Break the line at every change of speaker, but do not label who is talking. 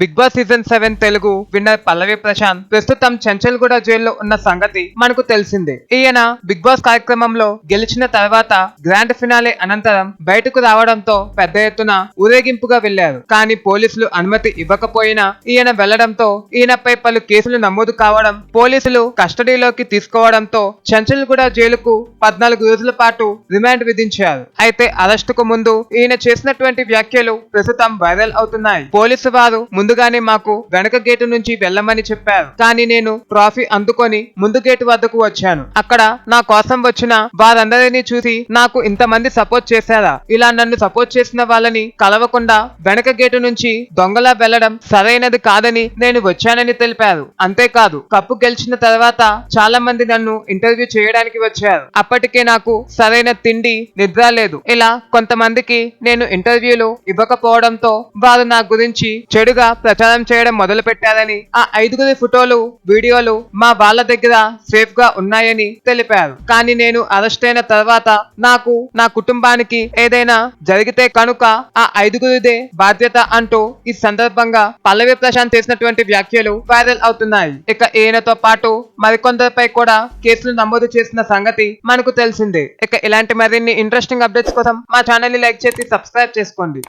Bigg Boss season seven Telugu winner Pallavi Prashanth ప్రస్తుతం చెంచల్గూడ జైల్లో ఉన్న సంగతి మనకు తెలిసిందే. ఈయన బిగ్ బాస్ కార్యక్రమంలో గెలిచిన తర్వాత గ్రాండ్ ఫినాలే అనంతరం బయటకు రావడంతో పెద్ద ఎత్తున ఊరేగింపుగా వెళ్ళారు కానీ పోలీసులు అనుమతి ఇవ్వకపోయినా ఈయన వెళ్ళడంతో ఈయనపై పలు కేసులు నమోదు కావడం పోలీసులు కస్టడీలోకి తీసుకోవడంతో చెంచల్గూడ జైలుకు పద్నాలుగు రోజుల పాటు రిమాండ్ విధించారు. అయితే అరెస్టుకు ముందు ఈయన చేసినటువంటి వ్యాఖ్యలు ప్రస్తుతం వైరల్ అవుతున్నాయి. పోలీసు వారు ముందుగానే మాకు వెనక గేటు నుంచి వెళ్ళమని చెప్పారు. కానీ నేను ట్రాఫీ అందుకొని ముందు గేటు వద్దకు వచ్చాను. అక్కడ నా కోసం వచ్చిన వారందరినీ చూసి నాకు ఇంతమంది సపోర్ట్ చేశారా? ఇలా నన్ను సపోర్ట్ చేసిన వాళ్ళని కలవకుండా వెనక గేటు నుంచి దొంగలా వెళ్ళడం సరైనది కాదని నేను వచ్చానని తెలిపారు. అంతేకాదు కప్పు గెలిచిన తర్వాత చాలా మంది నన్ను ఇంటర్వ్యూ చేయడానికి వచ్చారు. అప్పటికే నాకు సరైన తిండి నిద్ర లేదు. ఇలా కొంతమందికి నేను ఇంటర్వ్యూలు ఇవ్వకపోవడంతో వారు నా గురించి చెడుగా ప్రచారం చేయడం మొదలు పెట్టారని ఆ ఐదుగురి ఫోటోలు వీడియోలు మా వాళ్ళ దగ్గర సేఫ్గా ఉన్నాయని తెలిపారు. కానీ నేను అరెస్ట్ అయిన తర్వాత నాకు నా కుటుంబానికి ఏదైనా జరిగితే కనుక ఆ ఐదుగురిదే బాధ్యత అంటూ ఈ సందర్భంగా పల్లవి ప్రశాంత్ చేసినటువంటి వ్యాఖ్యలు వైరల్ అవుతున్నాయి. ఇక ఈయనతో పాటు మరికొందరిపై కూడా కేసులు నమోదు చేసిన సంగతి మనకు తెలిసిందే. ఇక ఇలాంటి మరిన్ని ఇంట్రెస్టింగ్ అప్డేట్స్ కోసం మా ఛానల్ని లైక్ చేసి సబ్స్క్రైబ్ చేసుకోండి.